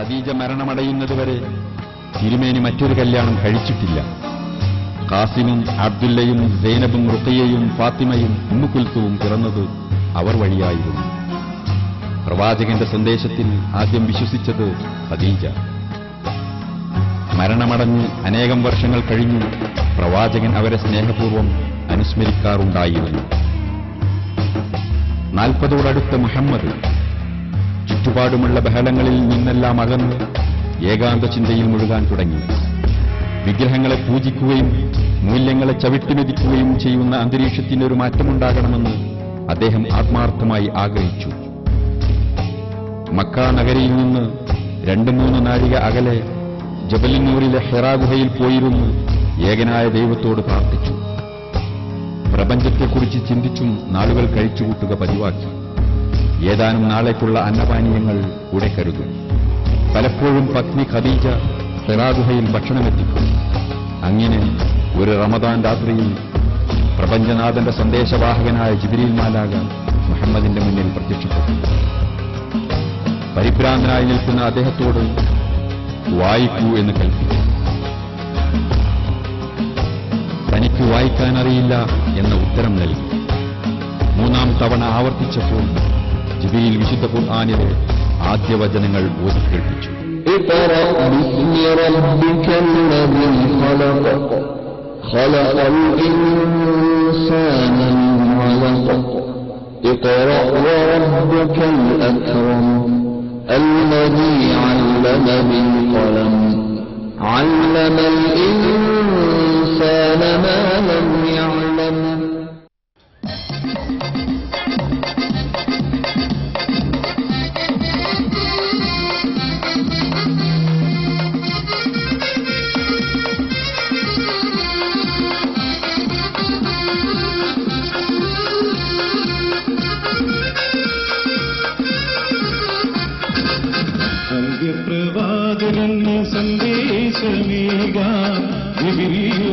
ഖദീജ മരണമടയുന്നതുവരെ തിരുമേനി മറ്റൊരു കല്യാണം കഴിച്ചിട്ടില്ല. കാസിമും അബ്ദുല്ലയും സൈനബും റുഖിയയും ഫാത്തിമയും ഉമ്മുകുൽത്തുവും പിറന്നത് അവർ വഴിയായിരുന്നു. പ്രവാചകന്റെ സന്ദേശത്തിൽ ആദ്യം വിശ്വസിച്ചത് ഖദീജ. മരണമടഞ്ഞ് അനേകം വർഷങ്ങൾ കഴിഞ്ഞു പ്രവാചകൻ അവരെ സ്നേഹപൂർവം അനുസ്മരിക്കാറുണ്ടായിരുന്നു. നാൽപ്പതോടടുത്ത മുഹമ്മദ് ചുറ്റുപാടുമുള്ള ബഹളങ്ങളിൽ നിന്നെല്ലാം അകന്ന് ഏകാന്ത ചിന്തയിൽ മുഴുകാൻ തുടങ്ങി. വിഗ്രഹങ്ങളെ പൂജിക്കുകയും മൂല്യങ്ങളെ ചവിട്ടിമെതിക്കുകയും ചെയ്യുന്ന അന്തരീക്ഷത്തിന് ഒരു മാറ്റമുണ്ടാകണമെന്ന് അദ്ദേഹം ആത്മാർത്ഥമായി ആഗ്രഹിച്ചു. മക്ക നഗരിയിൽ നിന്ന് രണ്ടു മൂന്ന് നാഴിക അകലെ ജബലിനൂറിലെ ഹെറാഗുഹയിൽ പോയിരുന്നു ഏകനായ ദൈവത്തോട് പ്രാർത്ഥിച്ചു. പ്രപഞ്ചത്തെക്കുറിച്ച് ചിന്തിച്ചും നാളുകൾ കഴിച്ചുകൂട്ടുക പതിവാക്കി. ഏതാനും നാളേക്കുള്ള അന്നപാനീയങ്ങൾ കൂടെ കരുതും. പലപ്പോഴും പത്നി ഖദീജ സെറാഗുഹയിൽ ഭക്ഷണമെത്തിക്കും. അങ്ങനെ ഒരു റമദാൻ രാത്രിയിൽ പ്രപഞ്ചനാഥന്റെ സന്ദേശവാഹകനായ ജിബിരിയിൽ മാലാക മുഹമ്മദിന്റെ മുന്നിൽ പ്രത്യക്ഷപ്പെട്ടു. പരിഭ്രാന്തനായി നിൽക്കുന്ന അദ്ദേഹത്തോട് വായിക്കൂ എന്ന് കൽപ്പിച്ചു. തനിക്ക് വായിക്കാനറിയില്ല എന്ന ഉത്തരം നൽകി. മൂന്നാം തവണ ആവർത്തിച്ചപ്പോൾ ജിബിയിൽ വിശുദ്ധ ഖുർആാനിലെ ആദ്യ വചനങ്ങൾ ഓതിക്കേൾപ്പിച്ചു اقرأ باسم ربك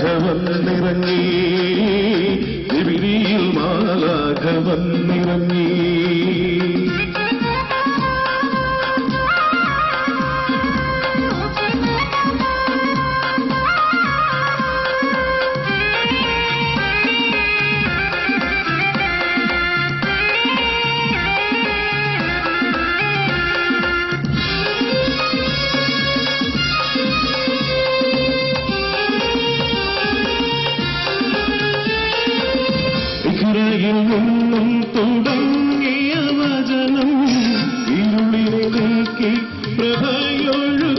മാലാഘവൻ നിറങ്ങി que preveio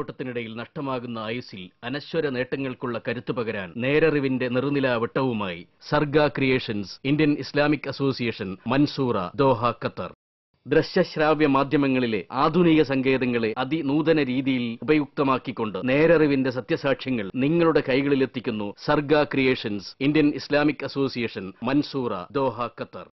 നെട്ടോട്ടത്തിനിടയിൽ നഷ്ടമാകുന്ന ആയുസിൽ അനശ്വര നേട്ടങ്ങൾക്കുള്ള കരുത്തു പകരാൻ നേരറിവിന്റെ നിറുനില വട്ടവുമായി Sarga creations Indian Islamic association Mansoura Doha Qatar. ദൃശ്യശ്രാവ്യ മാധ്യമങ്ങളിലെ ആധുനിക സങ്കേതങ്ങളെ അതിനൂതന രീതിയിൽ ഉപയുക്തമാക്കിക്കൊണ്ട് നേരറിവിന്റെ സത്യസാക്ഷ്യങ്ങൾ നിങ്ങളുടെ കൈകളിലെത്തിക്കുന്നു Sarga creations Indian Islamic association Mansoura Doha Qatar.